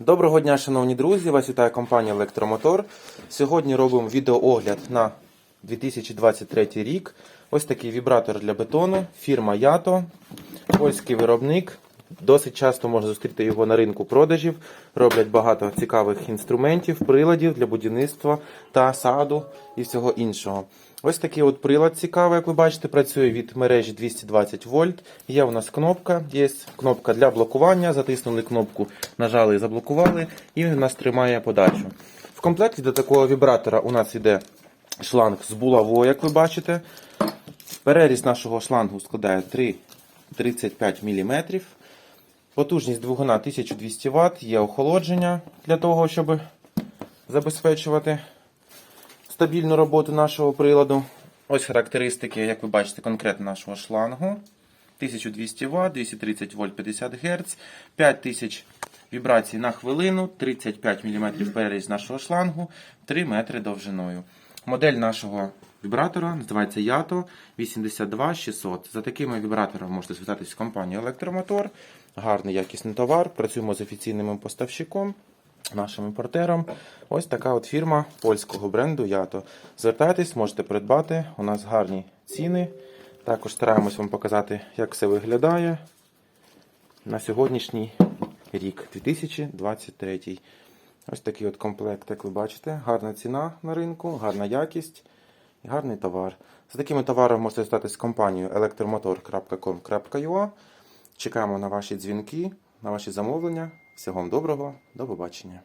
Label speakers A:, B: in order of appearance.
A: Доброго дня, шановні друзі! Вас вітає компанія Електромотор. Сьогодні робимо відеоогляд на 2023 рік. Ось такий вібратор для бетону, фірма Ято, польський виробник. Досить часто можна зустріти його на ринку продажів. Роблять багато цікавих інструментів, приладів для будівництва та саду і всього іншого. Ось такий от прилад цікавий, як ви бачите, працює від мережі 220 вольт. Є у нас кнопка, є кнопка для блокування. Затиснули кнопку, нажали і заблокували, і він у нас тримає подачу. В комплекті до такого вібратора у нас йде шланг з булавою, як ви бачите. Переріз нашого шлангу складає 3,35 мм. Потужність двигуна 1200 Вт, є охолодження для того, щоб забезпечувати стабільну роботу нашого приладу. Ось характеристики, як ви бачите, конкретно нашого шлангу. 1200 Вт, 230 вольт 50 Гц, 5000 вібрацій на хвилину, 35 мм переріз нашого шлангу, 3 метри довжиною. Модель нашого вібратора називається Yato 82600. За такими вібраторами можете звертатись в компанію Електромотор. Гарний якісний товар. Працюємо з офіційним поставщиком нашим імпортером. Ось така от фірма польського бренду Ято. Звертайтесь, можете придбати. У нас гарні ціни. Також стараємось вам показати, як все виглядає на сьогоднішній рік, 2023. Ось такий от комплект, як ви бачите. Гарна ціна на ринку, гарна якість і гарний товар. За такими товарами можете звертатись з компанією elektromotor.com.ua. Чекаємо на ваші дзвінки, на ваші замовлення. Всього вам доброго, до побачення.